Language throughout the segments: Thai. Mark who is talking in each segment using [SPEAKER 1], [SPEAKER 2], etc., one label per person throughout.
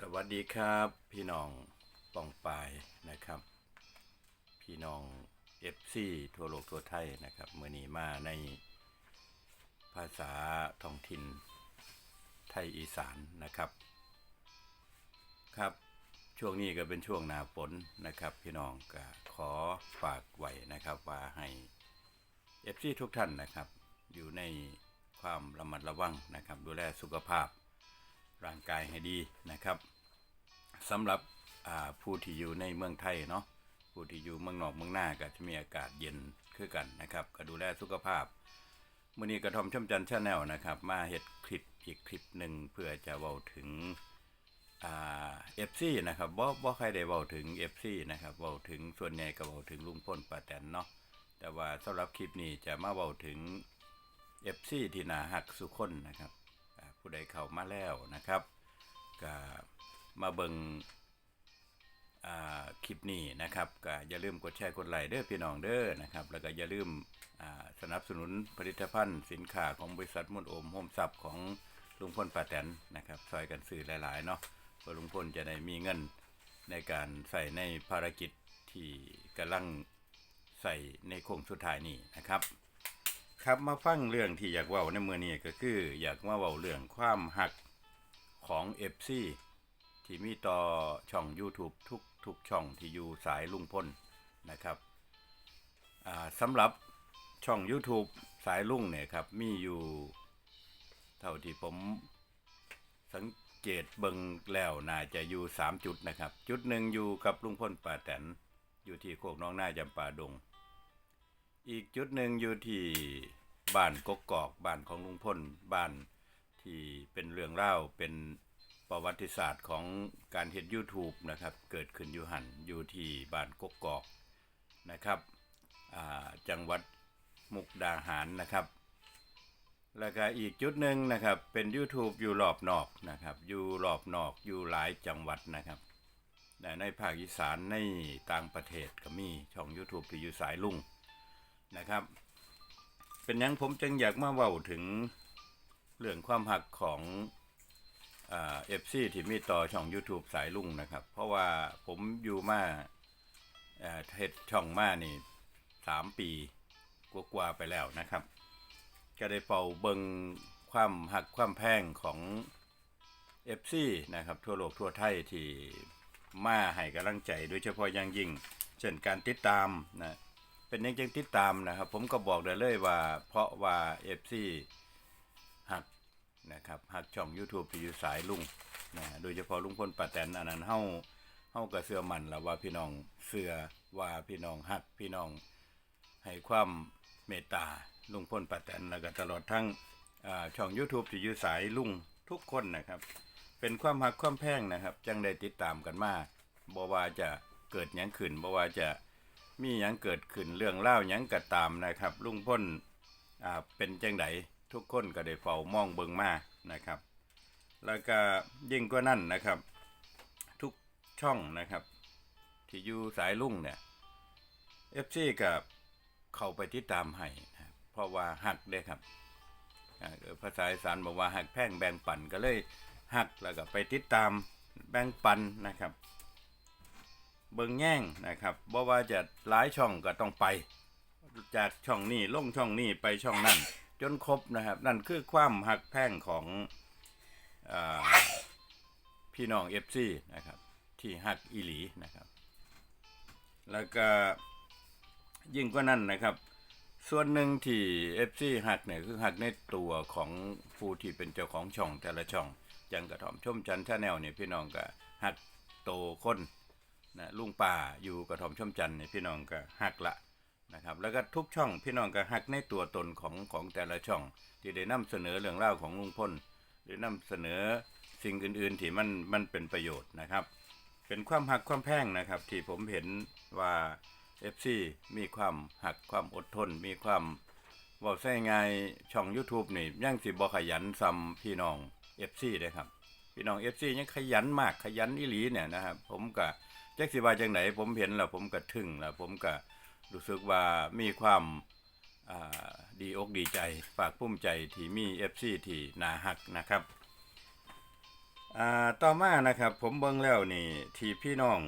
[SPEAKER 1] สวัสดีครับ พี่น้องปองปายนะครับ พี่น้องเอฟซีทั่วโลกทั่วไทยนะครับเมื่อนี้มาในภาษาท้องถิ่นไทยอีสานนะครับ ครับช่วงนี้ก็เป็นช่วงหนาฝนนะครับ พี่น้องก็ขอฝากไว้นะครับว่าให้เอฟซีทุกท่านนะครับ อยู่ในความระมัดระวังนะครับ ดูแลสุขภาพ ร่างกายให้ดีนะครับสำหรับผู้ที่อยู่ในเมืองไทยเนาะผู้ที่อยู่เมืองนอกเมืองหน้าก็จะมีอากาศเย็นคือกันนะครับ ก็ดูแลสุขภาพมื่อนี้กระทอมช่อมจันทร์ชาแนลนะครับ มาเฮ็ดคลิปอีกคลิปหนึ่งเพื่อจะเว้าถึงเอฟซีนะครับบ่บ่ใครได้เว้าถึงเอฟซีนะครับเว้าถึงส่วนใหญ่ก็เว้าถึงลุงพลป้าแตนเนาะแต่ว่าสำหรับคลิปนี้จะมาเว้าถึงเอฟซีที่นาฮักสุขคนนะครับ ผู้ใดเข้ามาแล้วนะครับก็มาเบิงอ่าคลิปนี้นะครับก็อย่าลืมกดแชร์กดไลค์เด้อพี่น้องเด้อนะครับ แล้วก็อย่าลืมอ่าสนับสนุนผลิตภัณฑ์สินค้าของบริษัทมุนโอมโฮมซับของลุงพลป้าแตนนะครับซอยกันซื้อหลายๆเนาะเพื่อลุงพลจะได้มีเงินในการใส่ในภารกิจที่กำลังใส่ในโค้งสุดท้ายนี้นะครับ ครับมาฟังเรื่องที่อยากเว้าในมือนี้ก็คือ อยากมาเว้าเรื่องความหักของ FC ที่มีต่อช่อง YouTube ทุกทุกช่องที่อยู่สายลุงพลนะครับสำหรับช่อง YouTube สายลุงเนี่ยครับ มีอยู่ เท่าที่ผมสังเกตเบิงแล้วน่าจะอยู่ 3 จุดนะครับ จุดหนึ่งอยู่กับลุงพลป้าแตนอยู่ที่โคกน้องหน้าจำปาดง อีกจุดหนึ่งอยู่ที่บ้านกกอกบ้านของลุงพลบ้านที่เป็นเรื่องเล่าเป็นประวัติศาสตร์ของการเห็น YouTube นะครับ เกิดขึ้นอยู่หันอยู่ที่บ้านกกอกนะครับจังหวัดมุกดาหารนะครับ แล้วก็อีกจุดหนึ่งนะครับเป็น YouTube อยู่รอบนอกนะครับอยู่รอบนอกอยู่หลายจังหวัดนะครับในภาคอีสานในต่างประเทศก็มีช่อง YouTube ที่อยู่สายลุง นะครับ เป็นยังผมจึงอยากมาเว้าถึงเรื่องความหักของเอฟซีที่มีต่อช่อง YouTube สายลุงนะครับ เพราะว่าผมอยู่มาเฮ็ดช่องมานี่สามปีกว่าๆไปแล้วนะครับ ก็ได้เป่าเบิงความหักความแพงของ FC นะครับ ทั่วโลกทั่วไทยที่มาให้กำลังใจโดยเฉพาะอย่างยิ่ง เช่นการติดตามนะ เป็นยังจึงติดตามนะครับ ผมก็บอกได้เลยว่า เพราะว่า FC หักนะครับหักช่อง YouTube ที่อยู่สายลุงนะโดยเฉพาะลุงพลป้าแตนอันนั้นเฮาเฮาก็เชื่อมันแล้วว่าพี่น้องเชื่อว่าพี่น้องหักพี่น้องให้ความเมตตาลุงพลป้าแตนแล้วก็ตลอดทั้งอ่าช่อง YouTube ที่อยู่สายลุงทุกคนนะครับ เป็นความหักความแพงนะครับ จังได้ติดตามกันมาบ่ว่าจะเกิดหยังขึ้นบ่ว่าจะ มีหยังเกิดขึ้นเรื่องเล่าหยังก็ตามนะครับ ลุงพ้นอ่าเป็นจังไดทุกคนก็ได้เฝ้ามองเบิงมานะครับ แล้วก็ยิ่งกว่านั้นนะครับ ทุกช่องนะครับ ที่อยู่สายลุงเนี่ยเอฟซีกับเข้าไปติดตามให้นะเพราะว่าหักเด้ครับภาษาอีสานบอกว่าหักแพ่งแบ่งปันก็เลยหักแล้วก็ไปติดตามแบ่งปันนะครับ เบิงแย่งนะครับบ่ว่าจะหลายช่องก็ต้องไป จากช่องนี้ลงช่องนี้ไปช่องนั้นจนครบนะครับ นั่นคือความหักแพ่งของอพี่น้อง FC นะครับ ที่หักอีหลีนะครับ แล้วก็ยิ่งกว่านั้นนะครับ ส่วนหนึ่งที่ FC หักเนี่ยคือหักในตัวของผู้ที่เป็นเจ้าของช่องแต่ละช่อง จังกระถอมชมจันทร์ชาแนลเนี่ยพี่น้องก็หักโตคน นะลุงป่าอยู่กระทอมช่อมจันเนี่ยพี่น้องก็หักละนะครับแล้วก็ทุกช่องพี่น้องก็หักในตัวตนของของแต่ละช่อง ที่ได้นำเสนอเรื่องเล่าของลุงพลหรือนำเสนอสิ่งอื่น ๆ ที่มันมันเป็นประโยชน์นะครับ เป็นความหักความแพงนะครับ ที่ผมเห็นว่า FC มีความหักความอดทน มีความเว่าใส่ไงช่อง YouTube นี่ยังสิบ่ขยันซ้ำพี่น้อง FC เลยครับ พี่น้อง FC ยังขยันมากขยันอีหลีเนี่ยนะครับ ผมก็ จักสิว่าจังไหนผมเห็นแล้วผมก็ทึ่งแล้วผมก็รู้สึกว่ามีความาดีอกดีใจฝากภูมิใจที่มี FC ที่นาหักนะครับต่อมานะครับผมเบิ่งแล้วนี่ที่พี่น้อง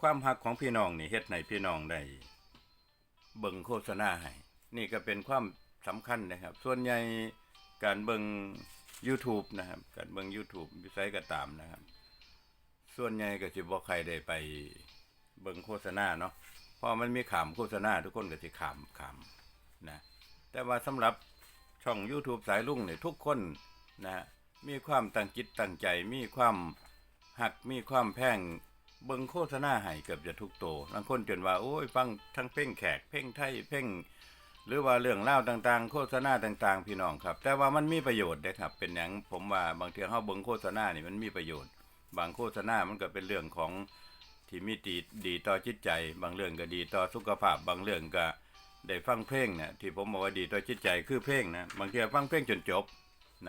[SPEAKER 1] ความหักของพี่น้องนี่เฮ็ดให้พี่น้องได้เบิ่งโฆษณาให้นี่ก็เป็นความสำคัญนะครับ ส่วนใหญ่การเบิ่ง YouTube นะครับ การเบิ่ง YouTube วิสัยก็ตามนะครับ ส่วนใหญ่ก็สิบ่ใครได้ไปเบิ่งโฆษณาเนาะเพราะมันมีขามโฆษณาทุกคนก็สิขามขามนะแต่ว่าสำหรับช่อง YouTube สายลุงเนี่ยทุกคนนะมีความตั้งจิตตั้งใจมีความหักมีความแพงเบิ่งโฆษณาให้เกือบจะทุกโตบางคนจนว่าโอ้ยฟังทั้งเพ่งแขกเพ่งไทยเพ่ง หรือว่าเรื่องเล่าต่างๆ โฆษณาต่างๆ พี่น้องครับ แต่ว่ามันมีประโยชน์เด้ครับ เป็นอย่างผมว่าบางทีเฮาเบิ่งโฆษณานี่มันมีประโยชน์ บางโฆษณามันก็เป็นเรื่องของที่มีดีดีต่อจิตใจ บางเรื่องก็ดีต่อสุขภาพ บางเรื่องก็ได้ฟังเพลงเนี่ยที่ผมบอกว่าดีต่อจิตใจคือเพลงนะบางทีฟังเพลงจนจบ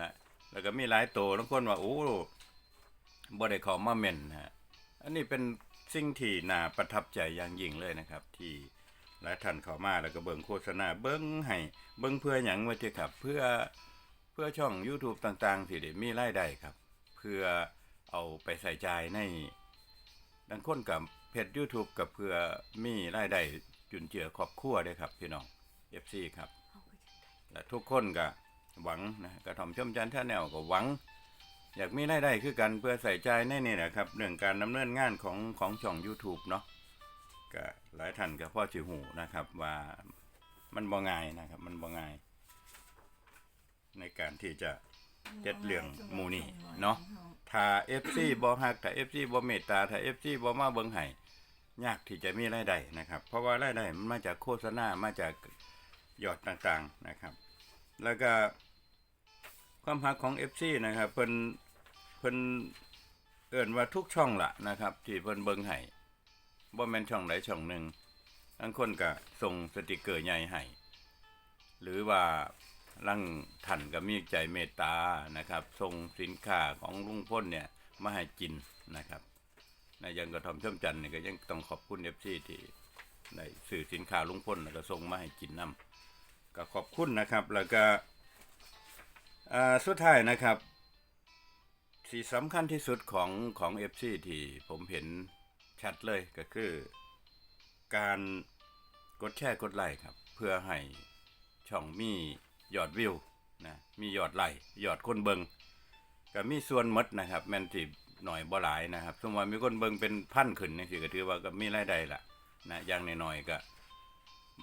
[SPEAKER 1] นะแล้วก็มีหลายโตบางคนว่าโอ้บ่ได้ขอมาเม่นนะฮะอันนี้เป็นสิ่งที่น่าประทับใจอย่างยิ่งเลยนะครับ ที่หลายท่านเข้ามาแล้วก็เบิ่งโฆษณาเบิ่งให้เบิ่งเพื่อหยังว่าติครับ เพื่อเพื่อช่อง YouTube ต่างๆที่ได้มีรายได้ครับ เพื่อ เอาไปใส่ใจในดังคนกับเพจ YouTube กับเพื่อมีรายได้จุนเจือครอบครัวด้ครับพี่น้อง FC ครับและทุกคนก็หวังนะกระทอมชมจันท่าแนวก็หวัง อยากมีรายได้คือกันเพื่อใส่ใจในนี่นะครับเรื่องการดำเนินงานของของช่อง YouTube เนาะก็หลายท่านก็พ่อจิหูนะครับว่ามันบ่ง่ายนะครับ มันบ่ง่าย ในการที่จะ เจ็ดเหลืองหมูนี่เนาะถ้า FC บ่ฮักถ้า FC บ่เมตตาถ้า FC บ่มาเบิงให้ยากที่จะมีรายได้นะครับ เพราะว่ารายได้มันมาจากโฆษณามาจากยอดต่างๆนะครับ แล้วก็ความฮักของ FC นะครับเพิ่นเพิ่นเอิ้นว่าทุกช่องละนะครับ ที่เพิ่นเบิงให้บ่แม่นช่องใดช่องหนึ่งบางคนก็ส่งสติกเกอร์ใหญ่ให้หรือว่า ลังท่านก็มีใจเมตตานะครับส่งสินค้าของลุงพ้นเนี่ยมาให้กินนะครับในะอยังกระทอมช่อมจันทร์นี่ยก็ยังต้องขอบคุณ FC ที่ได้ซื้อสินค้าลุงพ้นแล้วก็ส่งมาให้กินนํก็ขอบคุณนะครับ แล้วก็สุดท้ายนะครับที่งสำคัญที่สุดของของ FC ที่ผมเห็นชัดเลยก็คือการกดแชร์กดไลค์ครับ เพื่อให้ช่องมี ยอดวิวนะมียอดไลค์ยอดคนเบิงก็มีส่วนหมดนะครับ แม่นสิหน่อยบ่หลายนะครับสมมติว่ามีคนเบิงเป็นพันขึ้นนี่สิก็ถือว่าก็มีรายได้ละนะอย่างน้อยๆก็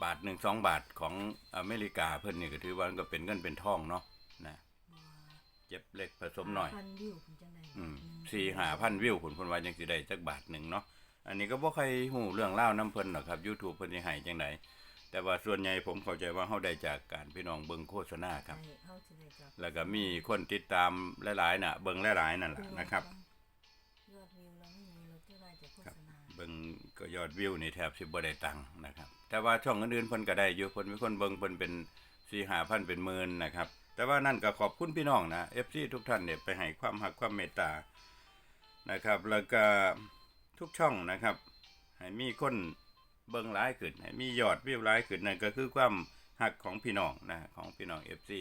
[SPEAKER 1] บาทหนึ่งสองบาทของอเมริกาเพิ่นนี่ก็ถือว่าก็เป็นเงินเป็นทองเนาะนะเจ็บเล็กผสมหน่อย
[SPEAKER 2] พันวิวคุณจังได
[SPEAKER 1] อืมสี่หาพันวิวผลผลว่าจังสิได้จักบาทหนึ่งเนาะอันนี้ก็บ่ใครฮู้เรื่องเล่าวน้ำเพิ่นหรอกครับ YouTube เพิ่นสิให้จังได แต่ว่าส่วนใหญ่ผมเข้าใจว่าเฮาได้จากการพี่น้องเบิ่งโฆษณาครับ
[SPEAKER 2] ใช่เฮาสิได้จับ
[SPEAKER 1] แล้วก็มีคนติดตามหลายๆน่ะเบิ่งหลายๆนั่นแหละนะครับ
[SPEAKER 2] ยอดวิวแล้วนี่เราจะได้จากโฆษณา
[SPEAKER 1] เบิ่งก็ยอดวิวนี่แทบสิบ่ได้ตังค์นะครับ แต่ว่าช่องอื่นๆเพิ่นก็ได้อยู่เพิ่นมีคนเบิ่งเพิ่นเป็น4-5,000เป็นหมื่นนะครับ แต่ว่านั่นก็ขอบคุณพี่น้องนะ FC ทุกท่านเนี่ยไปให้ความรักความเมตตานะครับ แล้วก็ทุกช่องนะครับให้มีคน เบิ่งหลายขึ้นมียอดวิวหลายขึ้นนั่นก็คือความหักของพี่น้องนะของพี่น้อง FC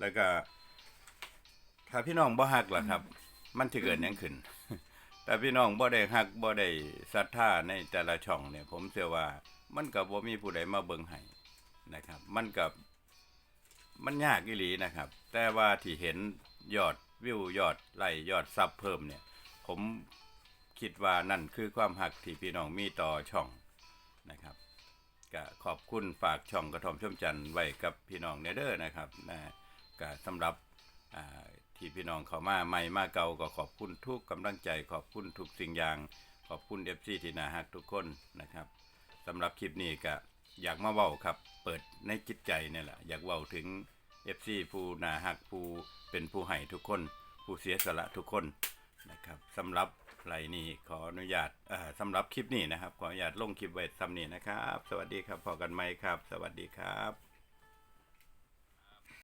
[SPEAKER 1] แล้วก็ถ้าพี่น้องบ่ฮักล่ะครับ มันสิเกิดหยังขึ้น แต่พี่น้องบ่ได้ฮักบ่ได้ศรัทธาในแต่ละช่องเนี่ย ผมเชื่อว่ามันก็บ่มีผู้ใดมาเบิ่งให้นะครับ มันก็มันยากอีหลีนะครับ แต่ว่าที่เห็นยอดวิวยอดไลค์ยอดซับเพิ่มเนี่ย ผมคิดว่านั่นคือความหักที่พี่น้องมีต่อช่อง นะครับก็ขอบคุณฝากช่องกระทอมช่อมจันทร์ไว้กับพี่น้องเนเด้อนะครับนะก็สำหรับที่พี่น้องเขามาใหม่มาเก่าก็ขอบคุณทุกกำลังใจ ขอบคุณทุกสิ่งอย่าง ขอบคุณเอฟซีที่น่าฮักทุกคนนะครับสำหรับคลิปนี้ก็อยากมาเว้าครับ เปิดในจิตใจเนี่ยแหละอยากเว้าถึงเอฟซีผู้น่าฮักผู้เป็นผู้ให้ทุกคน ผู้เสียสละทุกคนนะครับสำหรับ ไรนี่ขออนุญาตสำหรับคลิปนี้นะครับ ขออนุญาตลงคลิปไว้ซ้ำนี้นะครับ สวัสดีครับพอกันไหมครับ สวัสดีครับ